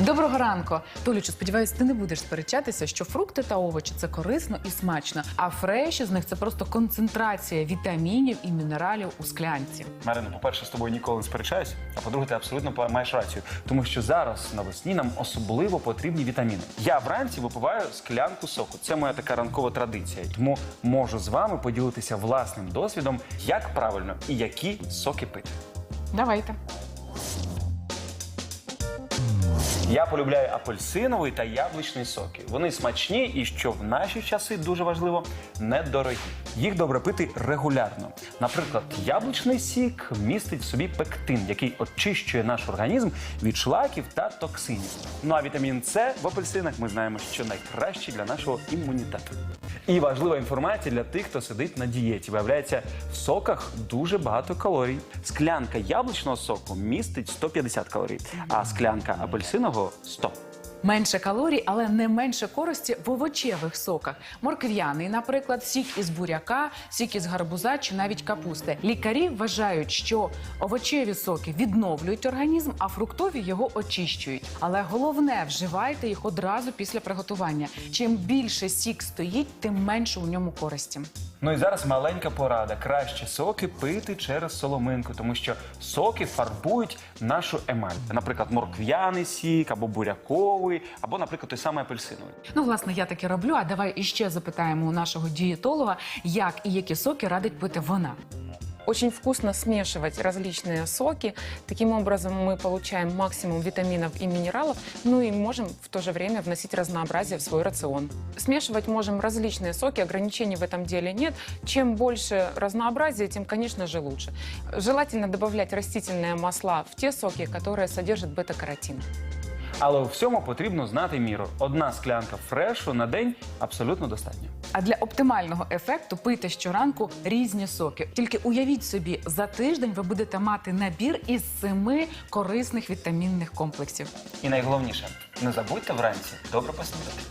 Доброго ранку. Толічу, сподіваюсь, ти не будеш сперечатися, що фрукти та овочі це корисно і смачно. А фреші з них це просто концентрація вітамінів і мінералів у склянці. Марина, по-перше, з тобою ніколи не сперечаюсь, а по-друге, ти абсолютно маєш рацію. Тому що зараз навесні нам особливо потрібні вітаміни. Я вранці випиваю склянку соку. Це моя така ранкова традиція. Тому можу з вами поділитися власним досвідом, як правильно і які соки пити. Давайте. Я полюбляю апельсиновий та яблучний соки. Вони смачні і, що в наші часи дуже важливо, недорогі. Їх добре пити регулярно. Наприклад, яблучний сік містить в собі пектин, який очищує наш організм від шлаків та токсинів. Ну а вітамін С в апельсинах ми знаємо, що найкращий для нашого імунітету. І важлива інформація для тих, хто сидить на дієті. Виявляється, в соках дуже багато калорій. Склянка яблучного соку містить 150 калорій, а склянка апельсинового 100. Менше калорій, але не менше користі в овочевих соках. Моркв'яний, наприклад, сік із буряка, сік із гарбуза чи навіть капусти. Лікарі вважають, що овочеві соки відновлюють організм, а фруктові його очищують. Але головне вживайте їх одразу після приготування. Чим більше сік стоїть, тим менше у ньому користі. Ну і зараз маленька порада. Краще соки пити через соломинку, тому що соки фарбують нашу емаль. Наприклад, моркв'яний сік або буряковий, або, наприклад, той самий апельсиновий. Ну, власне, я таке роблю. А давай іще запитаємо у нашого дієтолога, як і які соки радить пити вона. Очень вкусно смешивать различные соки. Таким образом мы получаем максимум витаминов и минералов, ну и можем в то же время вносить разнообразие в свой рацион. Смешивать можем различные соки, ограничений в этом деле нет. Чем больше разнообразия, тем, конечно же, лучше. Желательно добавлять растительные масла в те соки, которые содержат бета-каротин. Але у всьому потрібно знати міру. Одна склянка фрешу на день абсолютно достатньо. А для оптимального ефекту пийте щоранку різні соки. Тільки уявіть собі, за тиждень ви будете мати набір із семи корисних вітамінних комплексів. І найголовніше, не забудьте вранці добре поснідати.